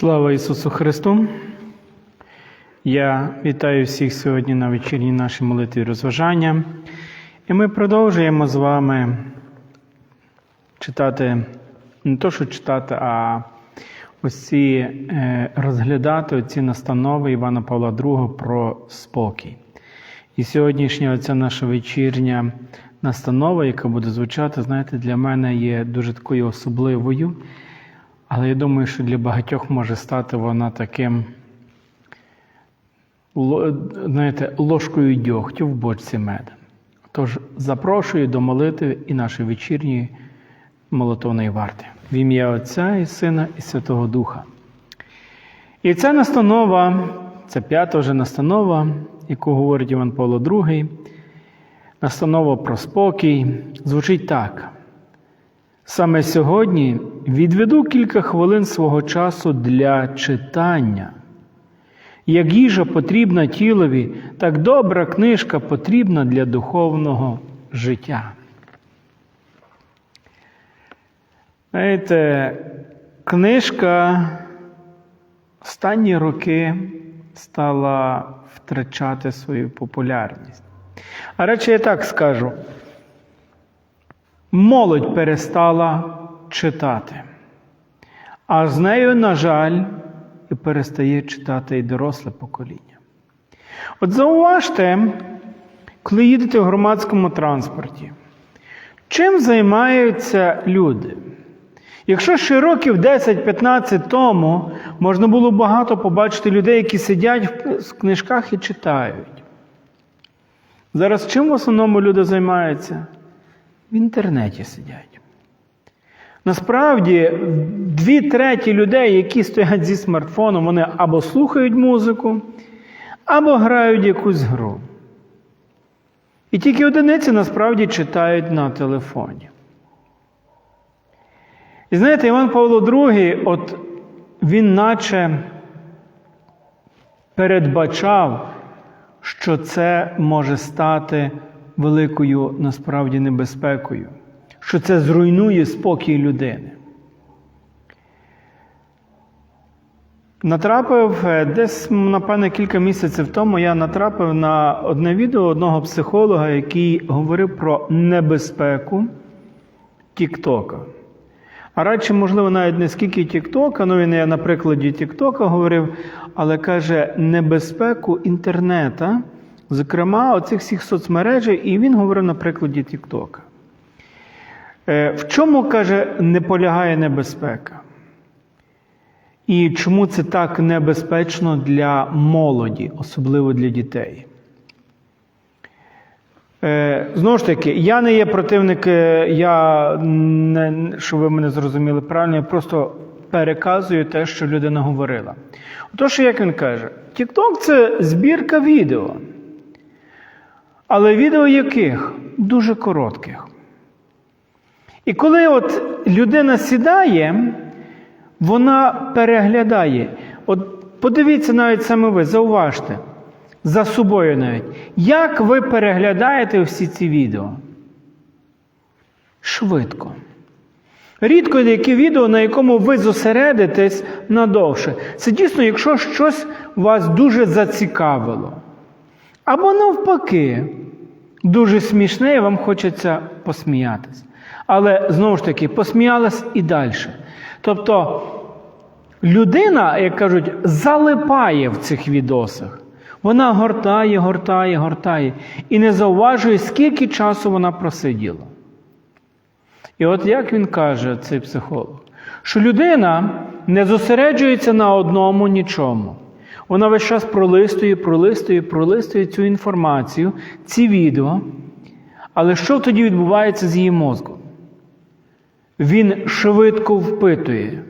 Слава Ісусу Христу! Я вітаю всіх сьогодні на вечірній нашій молитві розважання. І ми продовжуємо з вами читати, не то, що читати, а ось е, розглядати ці настанови Івана Павла II про спокій. І сьогоднішня оця наша вечірня настанова, яка буде звучати, знаєте, для мене є дуже такою особливою. Але я думаю, що для багатьох може стати вона таким, знаєте, ложкою дьогтю в бочці меда. Тож запрошую до молитви і нашої вечірньої молитовної варти. В ім'я Отця і Сина і Святого Духа. І ця настанова, це п'ята вже настанова, яку говорить Іван Павло II, настанова про спокій, звучить так. Саме сьогодні відведу кілька хвилин свого часу для читання. Як їжа потрібна тілові, так добра книжка потрібна для духовного життя. Знаєте, книжка останні роки стала втрачати свою популярність. А радше я так скажу. Молодь перестала читати, а з нею, на жаль, і перестає читати і доросле покоління. От зауважте, коли їдете в громадському транспорті, чим займаються люди? Якщо ще років 10-15 тому можна було багато побачити людей, які сидять в книжках і читають. Зараз чим в основному люди займаються? В інтернеті сидять. Насправді, дві треті людей, які стоять зі смартфоном, вони або слухають музику, або грають якусь гру. І тільки одиниці насправді читають на телефоні. І знаєте, Іван Павло II, от він наче передбачав, що це може стати великою насправді небезпекою, що це зруйнує спокій людини. Натрапив е, десь, напевне, кілька місяців тому я натрапив на одне відео одного психолога, який говорив про небезпеку Тіктока. А радше, можливо, навіть не скільки Тіктока, ну він я на прикладі Тіктока говорив, але каже, небезпеку інтернета, зокрема, оцих всіх соцмережей, і він говорив на прикладі Тіктока. Е, В чому, каже, не полягає небезпека? І чому це так небезпечно для молоді, особливо для дітей? Е, Знову ж таки, я не є противник, е, я не, щоб ви мене зрозуміли правильно, я просто переказую те, що людина говорила. Отож, як він каже, TikTok – це збірка відео. Але відео яких? Дуже коротких. І коли от людина сідає, вона переглядає. От подивіться навіть саме ви, зауважте, за собою навіть, як ви переглядаєте всі ці відео? Швидко. Рідко яке відео, на якому ви зосередитесь надовше. Це дійсно, якщо щось вас дуже зацікавило. Або навпаки, дуже смішне, і вам хочеться посміятись. Але знову ж таки, посміялась і далі. Тобто людина, як кажуть, залипає в цих відосах. Вона гортає, гортає, гортає і не зауважує, скільки часу вона просиділа. І от як він каже, цей психолог, що людина не зосереджується на одному нічому. Вона весь час пролистує, пролистує, пролистує цю інформацію, ці відео. Але що тоді відбувається з її мозком? Він швидко впитує.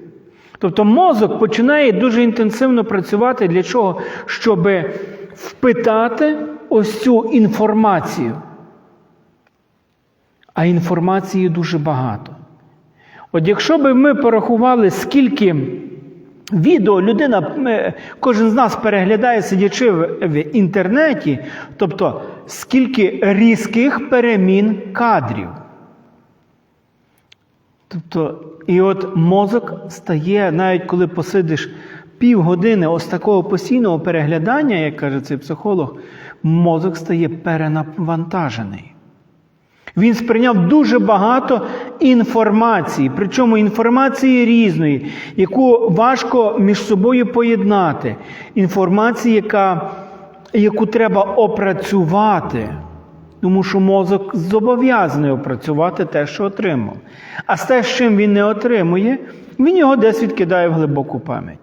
Тобто мозок починає дуже інтенсивно працювати для чого? Щоб впитати ось цю інформацію. А інформації дуже багато. От якщо би ми порахували, скільки відео людина, ми, кожен з нас переглядає, сидячи в, в інтернеті, тобто скільки різких перемін кадрів. Тобто, і от мозок стає, навіть коли посидиш півгодини ось такого постійного переглядання, як каже цей психолог, мозок стає перенавантажений. Він сприйняв дуже багато інформації, причому інформації різної, яку важко між собою поєднати. Інформації, яка, яку треба опрацювати, тому що мозок зобов'язаний опрацювати те, що отримав. А з те, з чим він не отримує, він його десь відкидає в глибоку пам'ять.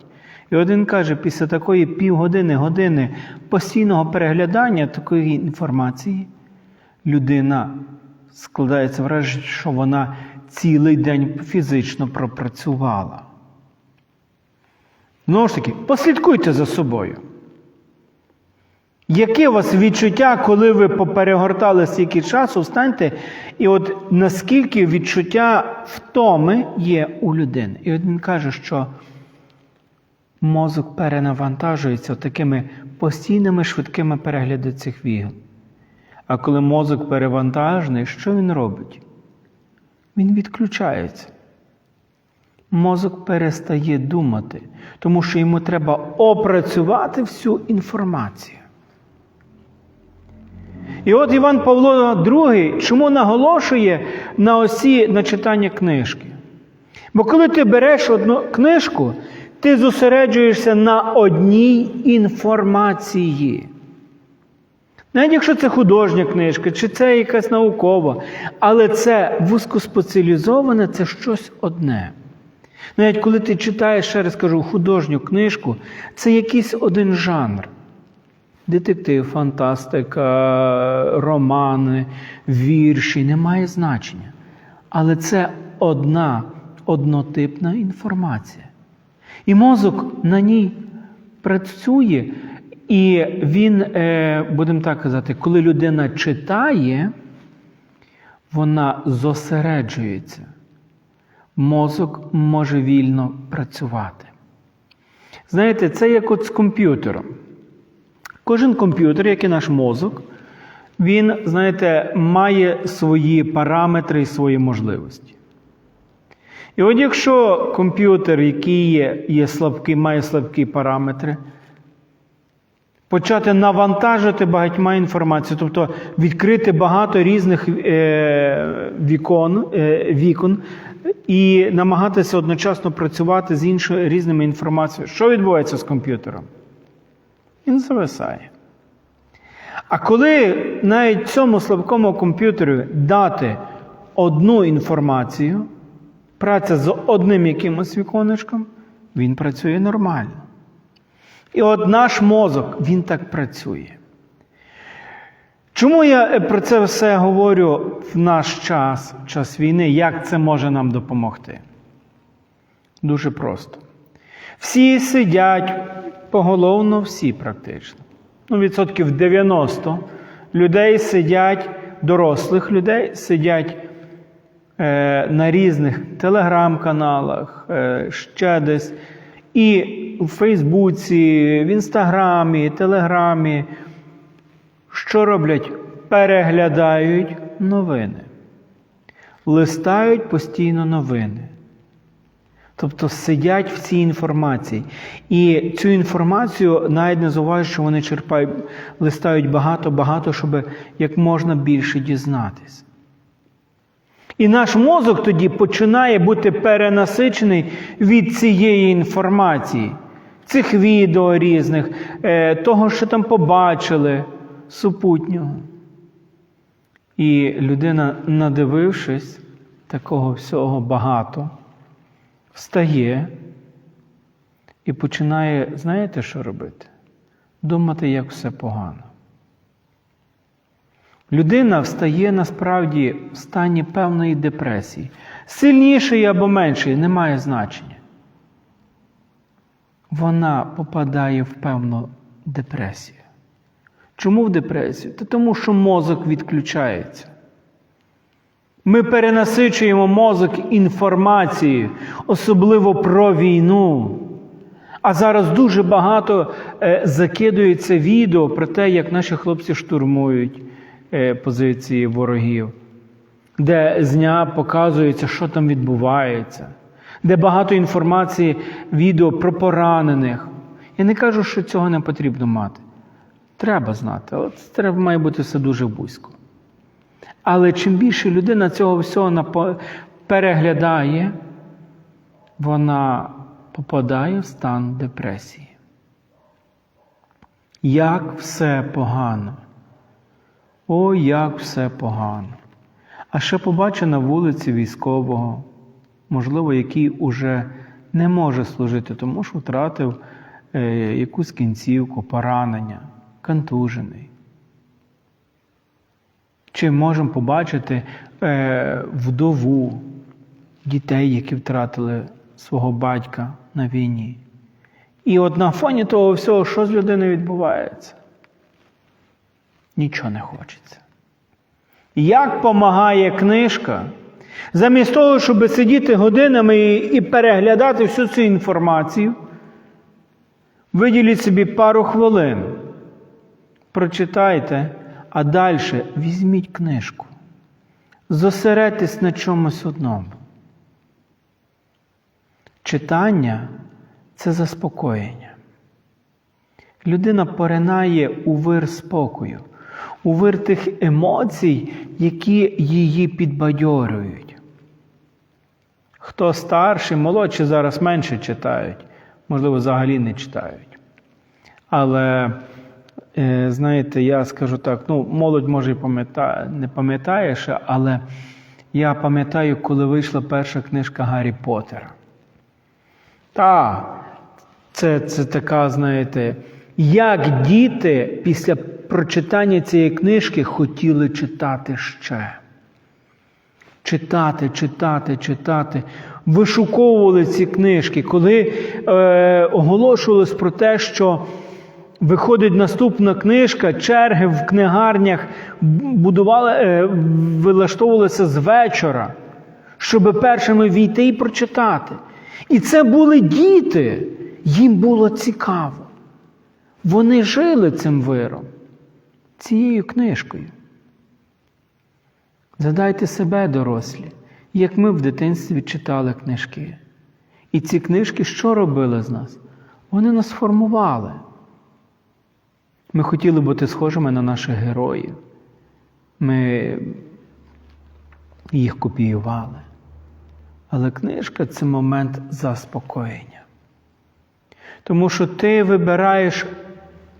І один каже, після такої півгодини, години постійного переглядання такої інформації, людина складається враження, що вона цілий день фізично пропрацювала. Знову ж таки, послідкуйте за собою. Яке у вас відчуття, коли ви поперегортали стільки часу, встаньте, і от наскільки відчуття втоми є у людини? І він каже, що мозок перенавантажується такими постійними швидкими переглядами цих відео. А коли мозок перевантажений, що він робить? Він відключається. Мозок перестає думати, тому що йому треба опрацювати всю інформацію. І от Іван Павло II чому наголошує на осі на читання книжки? Бо коли ти береш одну книжку, ти зосереджуєшся на одній інформації. Навіть якщо це художня книжка, чи це якась наукова, але це вузькоспеціалізоване, це щось одне. Навіть коли ти читаєш, ще раз кажу, художню книжку, це якийсь один жанр. Детектив, фантастика, романи, вірші, немає значення. Але це одна однотипна інформація. І мозок на ній працює, і він, будемо так казати, коли людина читає, вона зосереджується. Мозок може вільно працювати. Знаєте, це як от з комп'ютером. Кожен комп'ютер, як і наш мозок, він, знаєте, має свої параметри і свої можливості. І от якщо комп'ютер, який є, є слабкий, має слабкі параметри, почати навантажити багатьма інформацію, тобто відкрити багато різних е, вікон, е, вікон і намагатися одночасно працювати з іншою різними інформаціями, що відбувається з комп'ютером? Він зависає. А коли навіть цьому слабкому комп'ютеру дати одну інформацію, праця з одним якимось віконечком, він працює нормально. І от наш мозок, він так працює. Чому я про це все говорю в наш час, час війни, як це може нам допомогти? Дуже просто. Всі сидять поголовно, всі практично. Ну, відсотків 90 людей сидять, дорослих людей сидять е, на різних телеграм-каналах, е, ще десь. І в Фейсбуці, в Інстаграмі, Телеграмі. Що роблять? Переглядають новини, листають постійно новини. Тобто сидять в цій інформації. І цю інформацію навіть не зауважують, що вони черпають, листають багато-багато, щоб як можна більше дізнатися. І наш мозок тоді починає бути перенасичений від цієї інформації, цих відео різних, того, що там побачили, супутнього. І людина, надивившись такого всього багато, встає і починає, знаєте, що робити? Думати, як все погано. Людина встає насправді в стані певної депресії. Сильнішої або меншої немає значення. Вона попадає в певну депресію. Чому в депресію? Та тому, що мозок відключається. Ми перенасичуємо мозок інформацією, особливо про війну. А зараз дуже багато е, закидується відео про те, як наші хлопці штурмують е, позиції ворогів. де з дня показується, що там відбувається, де багато інформації, відео про поранених. Я не кажу, що цього не потрібно мати. Треба знати, але це треба має бути все дуже вузько. Але чим більше людина цього всього переглядає, вона попадає в стан депресії. Як все погано. О, як все погано. А ще побачу на вулиці військового, можливо, який уже не може служити, тому що втратив е, якусь кінцівку, поранення, контужений. Чи можемо побачити е, вдову дітей, які втратили свого батька на війні. І от на фоні того всього, що з людиною відбувається? Нічого не хочеться. Як помагає книжка, замість того, щоб сидіти годинами і, переглядати всю цю інформацію, виділіть собі пару хвилин, прочитайте, а далі візьміть книжку. Зосередьтесь на чомусь одному. Читання це заспокоєння. Людина поринає у вир спокою, у вир тих емоцій, які її підбадьорюють. Хто старший, молодші зараз менше читають, можливо, взагалі не читають. Але, е, знаєте, я скажу так: ну, молодь може і пам'ятає, не пам'ятає ще, але я пам'ятаю, коли вийшла перша книжка Гаррі Поттера. Та, це, це така, знаєте, як діти після прочитання цієї книжки хотіли читати ще. Читати, читати, читати. Вишуковували ці книжки, коли е, оголошувалось про те, що виходить наступна книжка, черги в книгарнях будували, е, вилаштовувалися з вечора, щоб першими війти і прочитати. І це були діти, їм було цікаво. Вони жили цим виром, цією книжкою. Задайте себе, дорослі, як ми в дитинстві читали книжки. І ці книжки що робили з нас? Вони нас формували. Ми хотіли бути схожими на наших героїв. Ми їх копіювали. Але книжка це момент заспокоєння. Тому що ти вибираєш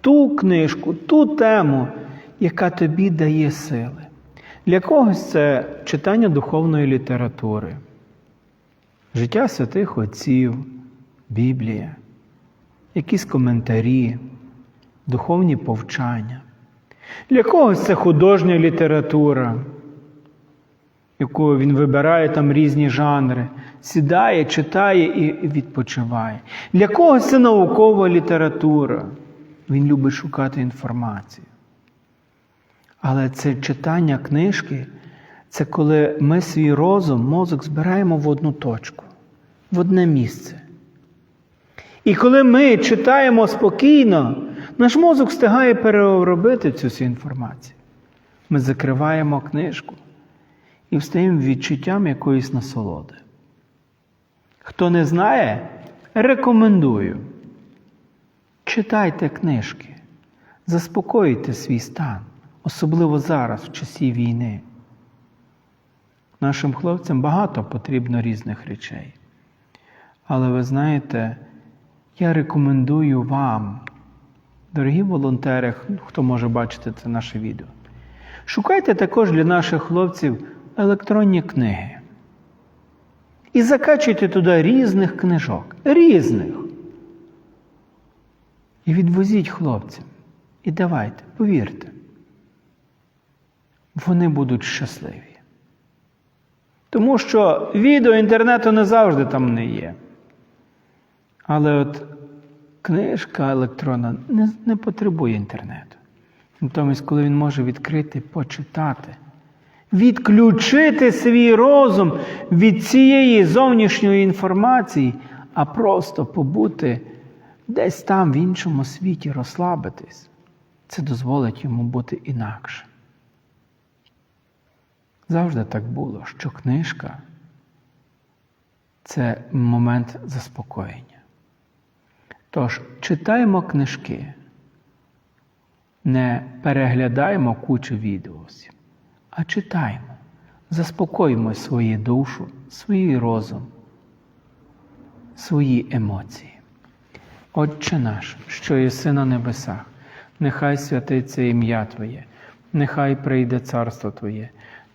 ту книжку, ту тему, яка тобі дає сили. Для когось це читання духовної літератури, життя святих отців, Біблія, якісь коментарі, духовні повчання. Для когось це художня література, яку він вибирає там різні жанри, сідає, читає і відпочиває. Для когось це наукова література. Він любить шукати інформацію. Але це читання книжки це коли ми свій розум, мозок збираємо в одну точку, в одне місце. І коли ми читаємо спокійно, наш мозок встигає переробити цю всю інформацію. Ми закриваємо книжку і встаємо відчуттям якоїсь насолоди. Хто не знає, рекомендую. Читайте книжки, заспокоюйте свій стан, особливо зараз, в часі війни. Нашим хлопцям багато потрібно різних речей. Але ви знаєте, я рекомендую вам, дорогі волонтери, хто може бачити це наше відео, шукайте також для наших хлопців електронні книги. І закачуйте туди різних книжок. Різних. І відвозіть хлопцям. І давайте, повірте, вони будуть щасливі. Тому що відео інтернету не завжди там не є. Але от книжка електронна не, не потребує інтернету. Натомість, коли він може відкрити, почитати, відключити свій розум від цієї зовнішньої інформації, а просто побути десь там, в іншому світі, розслабитись, це дозволить йому бути інакше. Завжди так було, що книжка це момент заспокоєння. Тож, читаємо книжки, не переглядаємо кучу відеосів, а читаємо, заспокоїмо свою душу, свій розум, свої емоції. Отче наш, що єси на небесах, нехай святиться ім'я Твоє, нехай прийде царство Твоє,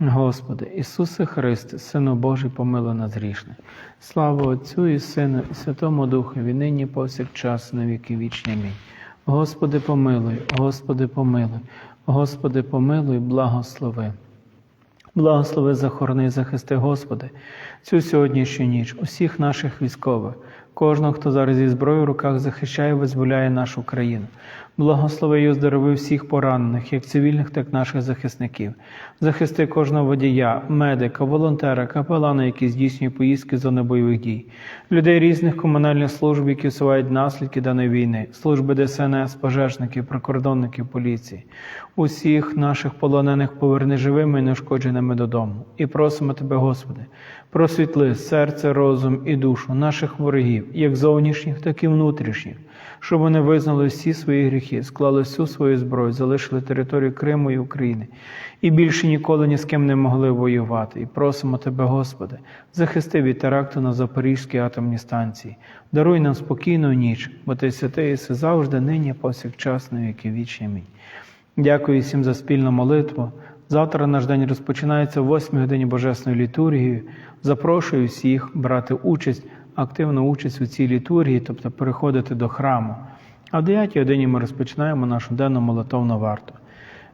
Господи, Ісусе Христе, Сину Божий, помилуй нас грішне. Слава Отцю і Сину, і Святому Духові, нині повсякчас, на віки вічні. Амінь. Господи, помилуй, Господи, помилуй, Господи, помилуй, благослови. Благослови, захорони, захисти, Господи, цю сьогоднішню ніч, усіх наших військових, кожного, хто зараз зі зброєю в руках захищає, визволяє нашу країну. Благослови і оздорови всіх поранених, як цивільних, так і наших захисників. Захисти кожного водія, медика, волонтера, капелана, які здійснюють поїздки з зони бойових дій, людей різних комунальних служб, які усувають наслідки даної війни, служби ДСНС, пожежників, прикордонників, поліції. Усіх наших полонених поверни живими і неушкодженими додому. І просимо Тебе, Господи, просвітли серце, розум і душу наших ворогів, як зовнішніх, так і внутрішніх, щоб вони визнали всі свої гріхи, склали всю свою зброю, залишили територію Криму і України і більше ніколи ні з ким не могли воювати. І просимо Тебе, Господи, захисти від теракту на Запорізькій атомній станції. Даруй нам спокійну ніч, бо Ти святий єси завжди, нині, повсякчас, на віки вічні. Амінь. Дякую всім за спільну молитву. Завтра наш день розпочинається о 8 годині Божественної літургії. Запрошую всіх брати участь, активну участь у цій літургії, тобто переходити до храму. А в 9 годині ми розпочинаємо нашу денну молитовну варту.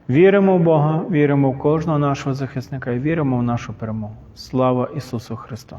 Віримо в Бога, віримо в кожного нашого захисника і віримо в нашу перемогу. Слава Ісусу Христу!